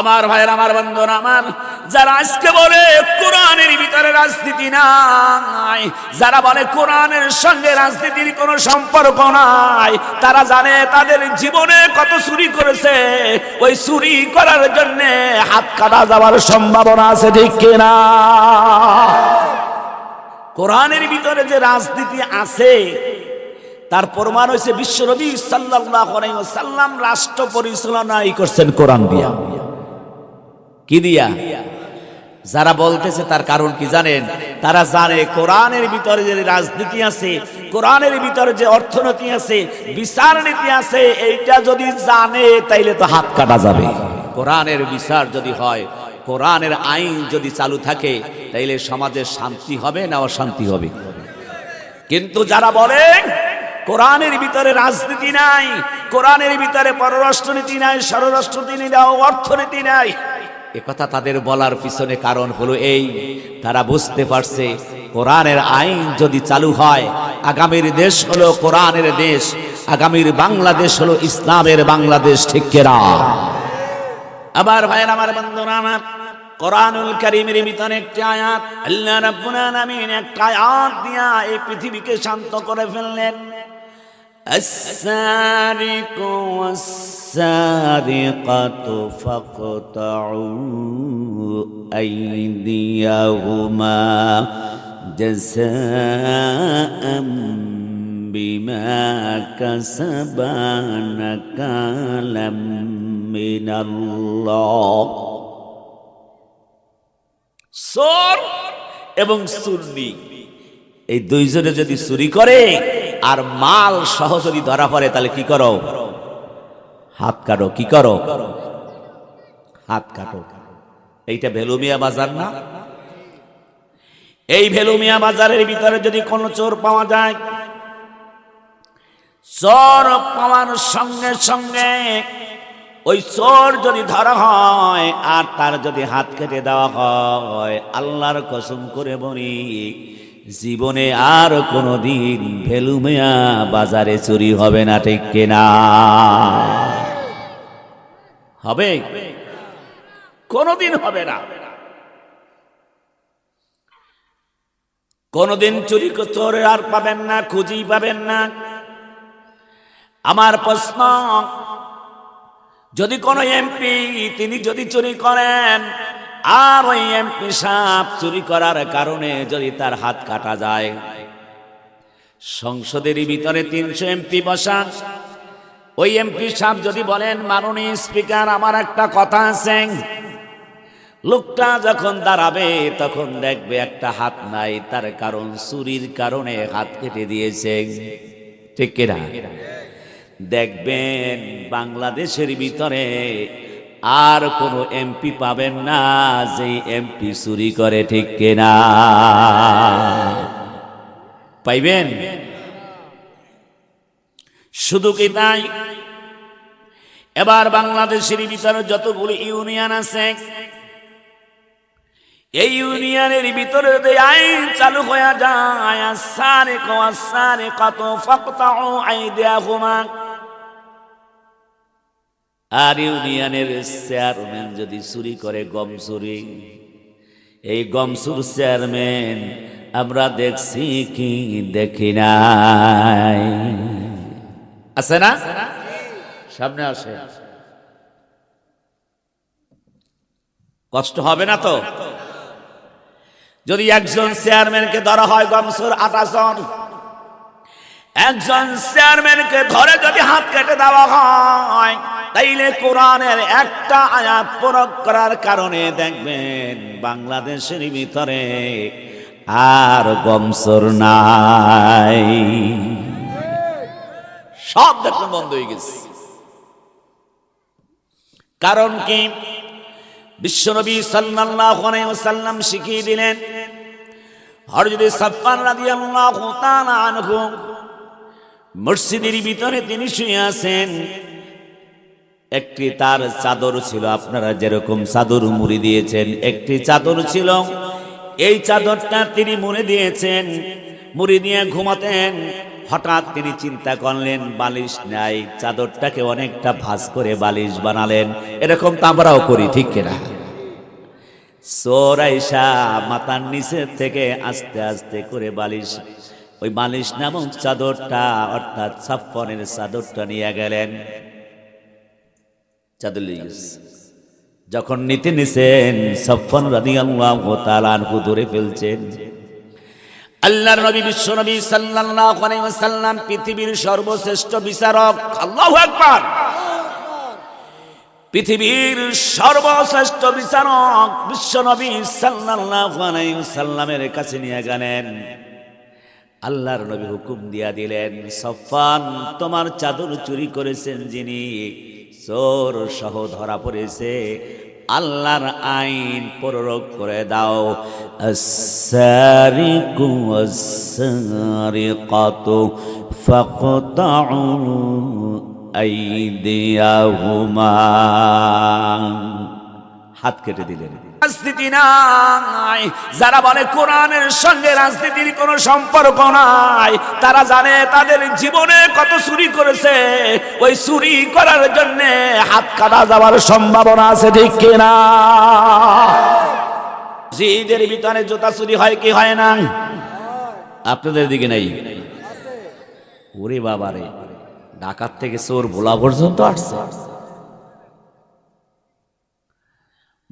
আমার ভাইয়ের, আমার বন্ধন আমার যারা আজকে বলে কোরআনের ভিতরে রাজনীতি নাই, যারা বলে কোরআনের সঙ্গে রাজনীতির কোনো সম্পর্ক নাই, তারা জানে তাদের জীবনে কত চুরি করেছে। ওই চুরি করার জন্য হাত কাটা যাওয়ার সম্ভাবনা আছে ঠিক কিনা? কোরআনের ভিতরে যে রাজনীতি আছে, তার প্রমাণ হয়েছে বিশ্বনবী সাল্লাল্লাহু আলাইহি ওয়াসাল্লাম রাষ্ট্র পরিচালনাই করছেন কোরআন দিয়া। কি দিয়া? যারা বলতেছে তার কারণ কি জানেন? তারা জানে কোরআনের ভিতরে যে রাজনীতি আছে, কোরআনের ভিতরে যে অর্থনীতি আছে, বিচার নীতি আছে, এইটা যদি জানে, তাইলে তো হাত কাটা যাবে। কোরআনের বিচার যদি হয়, কোরআনের আইন যদি চালু থাকে, তাইলে সমাজে শান্তি হবে না অশান্তি হবে? কিন্তু যারা বলেন, কোরআনের ভিতরে রাজনীতি নাই, কোরআনের ভিতরে পররাষ্ট্রনীতি নাই, স্বরাষ্ট্রনীতি নাই, অর্থনীতি নাই একথা তাদের বলার পিছনে কারণ হলো এই, তারা বুঝতে পারছে কোরআনের আইন যদি চালু হয়, আগামীর দেশ হলো কোরআনের দেশ, আগামীর বাংলাদেশ হলো ইসলামের বাংলাদেশ, ঠিক কেরা আবার ভাইয়ের আমার বন্ধুরা, আমার কোরআনুল কারীমের ভিতরে একটি আয়াত, আল্লাহ একটা আয়াত দিয়া এই পৃথিবীকে শান্ত করে ফেললেন। السارق والسارقة فاقطعوا أيديهما جزاء بما كسبا نكالا من الله চোর এবং সুন্নি এই দুইজনে যদি চুরি করে আর মাল সহ যদি ধরা পড়ে, তাহলে কি করো? হাত কাটো, কি করো? হাত কাটো। এইটা ভেলুমিয়া বাজার না? এই ভেলুমিয়া বাজারের ভিতরে যদি কোনো চোর পাওয়া যায়, চোর পাওয়ার সঙ্গে সঙ্গে ওই চোর যদি ধরা হয় আর তার যদি হাত কেটে দেওয়া হয়, আল্লাহর কসম করে বলি জীবনে আর কোনোদিন ভেলুমিয়া বাজারে চুরি হবে না, ঠিক কেনা হবে? কোনোদিন হবে না। কোনোদিন চুরি চোর আর পাবেন না, খুঁজি পাবেন না। আমার প্রশ্ন, যদি কোনো এমপি, তিনি যদি চুরি করেন আর ওই এমপি সাপ চুরি করার কারণে যদি তার হাত কাটা যায়। সংসদের ভিতরে তিনশো এমপি বসা। ওই এমপি সাহেব যদি বলেন, মাননীয় স্পিকার, আমার একটা কথা আছে। লোকটা যখন দাঁড়াবে, তখন দেখবে একটা হাত নাই, তার কারণ চুরির কারণে হাত কেটে দিয়েছে। ঠিক কিনা? দেখবেন বাংলাদেশের ভিতরে আর কোনো এমপি পাবেন না যে এমপি চুরি করে, ঠিক কেনা? পাইবেন? শুধু কি তাই? এবার বাংলাদেশের ভিতরে যতগুলি ইউনিয়ন আছে, এই ইউনিয়নের ভিতরে যদি আইন চালু হয়ে যায় সারে কত ফকতাও আই দেয়া হুমা আর ইউনিয়নের চেয়ারম্যান যদি চুরি করে গম চুরি এই গমসুর চেয়ারম্যান আমরা দেখছি কি দেখি নাই। আছে না? সামনে আসে। কষ্ট হবে না তো? যদি একজন চেয়ারম্যানকে ধরা হয় গমসুর আটাশন একজন চেয়ারম্যানকে ধরে যদি হাত কেটে দেওয়া হয় তাইলে কোরআনের একটা আয়াত প্রয়োগ করার কারণে দেখবেন বাংলাদেশের ভিতরে আর গমসর নাই। সব দেখুন বন্ধ হয়ে গেছে। কারণ কি? বিশ্বনবী ওয়াসাল্লাম শিখিয়ে দিলেন, হযরত সাফফান রাদিয়াল্লাহু তাআলা আনহু মসজিদের ভিতরে তিনি শুয়ে আছেন। একটি তার চাদর ছিল, আপনারা যেরকম চাদর মুড়ি দিয়েছেন, একটি চাদর ছিল। এই চাদরটা তিনি মুড়ে দিয়েছেন, মুড়ি নিয়ে ঘুমাতেন। হঠাৎ তিনি চিন্তা করলেন, বালিশ নাই, চাদরটাকে অনেকটা ভাঁজ করে বালিশ বানালেন। এরকম তো আমরাও করি, ঠিক কিনা? সোরাইশা মাথার নিচের থেকে আস্তে আস্তে করে বালিশ, ওই বালিশ নামক চাদরটা অর্থাৎ ছাপ্পনের চাদরটা নিয়ে গেলেন। চাদর যখন নিতে নিছেন সফন রাদি আল্লাহ ধরে ফেলছেন। আল্লাহর নবী, বিশ্ব নবী সাল্লাল্লাহু আলাইহি ওয়াসাল্লাম, পৃথিবীর সর্বশ্রেষ্ঠ বিচারক। আল্লাহু আকবার! পৃথিবীর সর্বশ্রেষ্ঠ বিচারক বিশ্ব নবী সাল্লাল্লাহু আলাইহি ওয়াসাল্লামের কাছে নিয়ে গেলেন। আল্লাহর নবী হুকুম দিয়া দিলেন সফান তোমার চাদর চুরি করেছেন যিনি চোর সহ ধরা পড়েছে। আল্লাহর আইন প্রয়োগ করে দাও। কত আসারিকাতু ফাকতাউ আইদিয়াহুমা। হাত কেটে দিলেন। রাজনীতি নাই। যারা বলে কোরআনের সঙ্গে রাজনীতির কোনো সম্পর্ক নাই, তারা জানে তাদের জীবনে কত চুরি করেছে। ওই চুরি করার জন্য হাত কাটা যাওয়ার সম্ভাবনা আছে, ঠিক কিনা? জিদের ভিতরে জুতা চুরি হয় কি হয় না? আপনাদের দিকে নাই। ওরে বাবারে ঢাকার থেকে চোর ভোলা পর্যন্ত আসছে।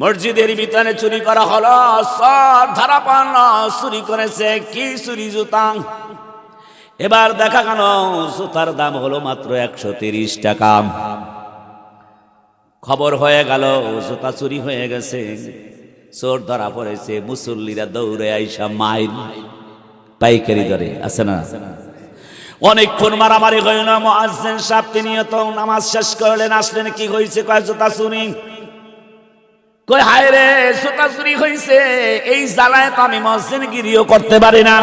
মসজিদের ভিতরে চুরি করা হলো, সব ধারা পান চুরি করেছে কি চুরি জুতা? এবার দেখা গেল, জুতার দাম হলো মাত্র একশো তিরিশ টাকা। খবর হয়ে গেল, জুতা চুরি হয়ে গেছে। চোর ধরা পড়েছে, মুসল্লিরা দৌড়ে আইসা মাইল পাইকারি ধরে আছে না? অনেকক্ষণ মারামারি হইল মোয়াজ্জেন সাহেব তিনি নামাজ শেষ করলেন, আসলেন, কি হয়েছে কয়, জুতা চুরি? কই হায় রে জুতা চুরি হয়েছে এই জ্বালায় আমি মসজিদ গিরিও করতে পারি না।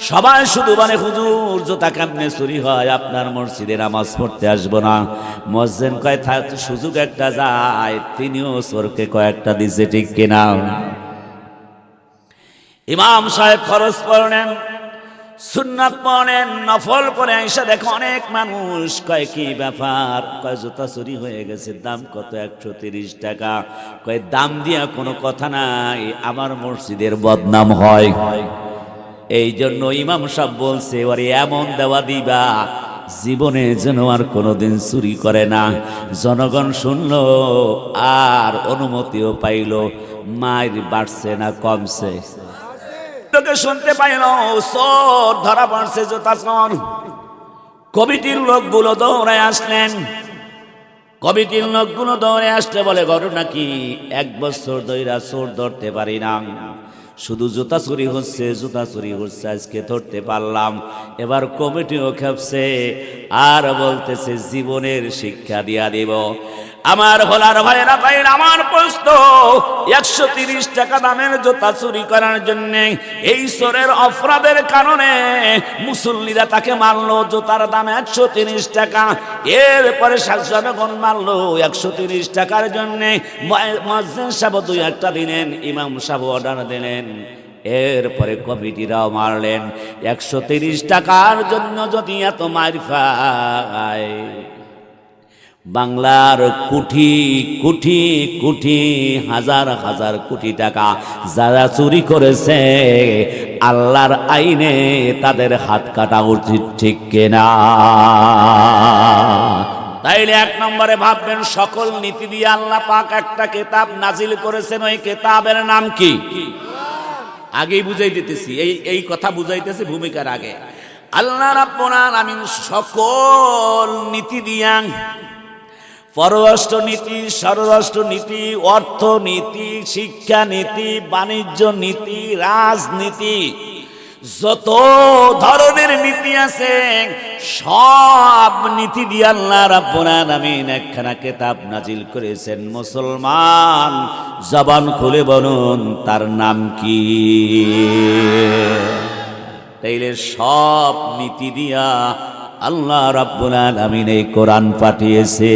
সবাই শুধু মানে হুজুর, জুতা কেমনে চুরি হয়? আপনার মসজিদে নামাজ পড়তে আসব না। মসজিদ কয়, থাক, সুযোগ একটা যায়। তিনিও চোরকে কয়েকটা দিছে ঠিক কিনা? ইমাম সাহেব খরচ পড়লেন সুন্নাত পড়েন নফল পরে এসে দেখো অনেক মানুষ। কয়, কি ব্যাপার? কয়, জুতা চুরি হয়ে গেছে, দাম কত? একশো তিরিশ টাকা। কয়, দাম দিয়া কোনো কথা নাই, আমার মসজিদের বদনাম হয়। এই জন্য ইমাম সাহেব বলছে, ওরে, এমন দেওয়া দিবা, জীবনে যেন আর কোনোদিন চুরি করে না। জনগণ শুনল, আর অনুমতিও পাইল মায়ের বাড়ছে না, কমছে। লোকে শুনতে পাইল সর ধরা পড়ছে জোতা চোর কমিটির লোকগুলো দৌড়ে আসলেন। কমিটির লোকগুলো দৌড়ে আসতে বলে, ঘটনা কি? এক বছর দইরা চোর ধরতে পারি না। শুধু জুতা চুরি হচ্ছে, জুতা চুরি হচ্ছে, আজকে ধরতে পারলাম। এবার কমিটিও খেপছে, আর বলতেছে, জীবনের শিক্ষা দিয়া দিব। আমার ভোলার ভাইয়েরা, ভাইয়ের, আমার প্রশ্ন, একশো তিরিশ টাকা দামের জুতা চুরি করার জন্য এই চোরের অপরাধের কারণে মুসল্লিরা তাকে মারলো, জুতার দাম একশো তিরিশ টাকা। এরপরে জনগণ মারলো, একশো তিরিশ টাকার জন্যে মসজিদ সাহেব দুই একটা দিলেন, ইমাম সাহেব অর্ডার দিলেন। এরপরে কমিটিরাও মারলেন, একশো তিরিশ টাকার জন্য যদি এত মার বাংলার কোটি কোটি কোটি হাজার হাজার কোটি টাকা যারা চুরি করেছে, আল্লাহর আইনে তাদের হাত কাটা উচিত ঠিক কেনা? তাইলে এক নম্বরে ভাববেন, সকল নীতি দিয়ে আল্লাহ পাক একটা কেতাব নাজিল করেছেন, ওই কেতাবের নাম কি? আগেই বুঝাই দিতেছি, এই এই কথা বুঝাইতেছি ভূমিকার আগে। আল্লাহ রাব্বুল আলামিন সকল নীতি দিয়া পররাষ্ট্র নীতি স্বরাষ্ট্র নীতি অর্থনীতি, শিক্ষানীতি, বাণিজ্য নীতি, রাজনীতি, যত ধরনের নীতি আছে, সব নীতি দিয়ে আল্লাহ রাব্বুল আলামিন একখানা কিতাব নাজিল করেছেন। মুসলমান, জবান খুলে বলুন, তার নাম কি? তাইলে সব নীতি দিয়া আল্লাহ রাব্বুল আলামিন এই কোরআন পাঠিয়েছে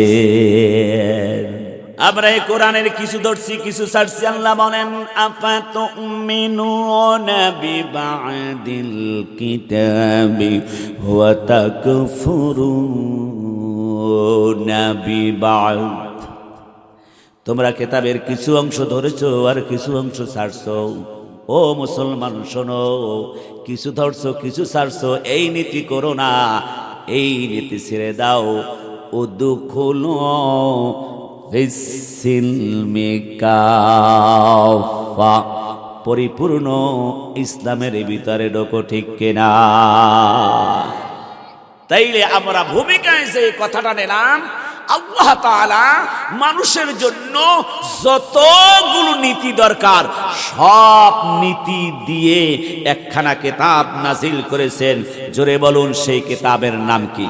আমরা এই কোরআনের কিছু ধরছি, কিছু ছাড়ছি। আল্লাহ বলেন আপাত মিনুনা বিবাদিল কিতাবি ওয়া তাকফুরুনা বিবাদ। তোমরা কেতাবের কিছু অংশ ধরেছো আর কিছু অংশ ছাড়ছো। ও মুসলমান, শোনো, কিছু ধরছো, কিছু ছাড়ছো, এই নীতি করো না। এই নীতি ছেড়ে দাও, ও দুঃখ পরিপূর্ণ ইসলামের ভিতরে ডোকো ঠিক কেনা। তাইলে আমরা ভূমিকায় যে কথাটা নিলাম আল্লাহ মানুষের জন্য যতগুলো নীতি দরকার, সব নীতি দিয়ে একখানা কেতাব নাজিল করেছেন। জোরে বলুন, সেই কেতাবের নাম কি?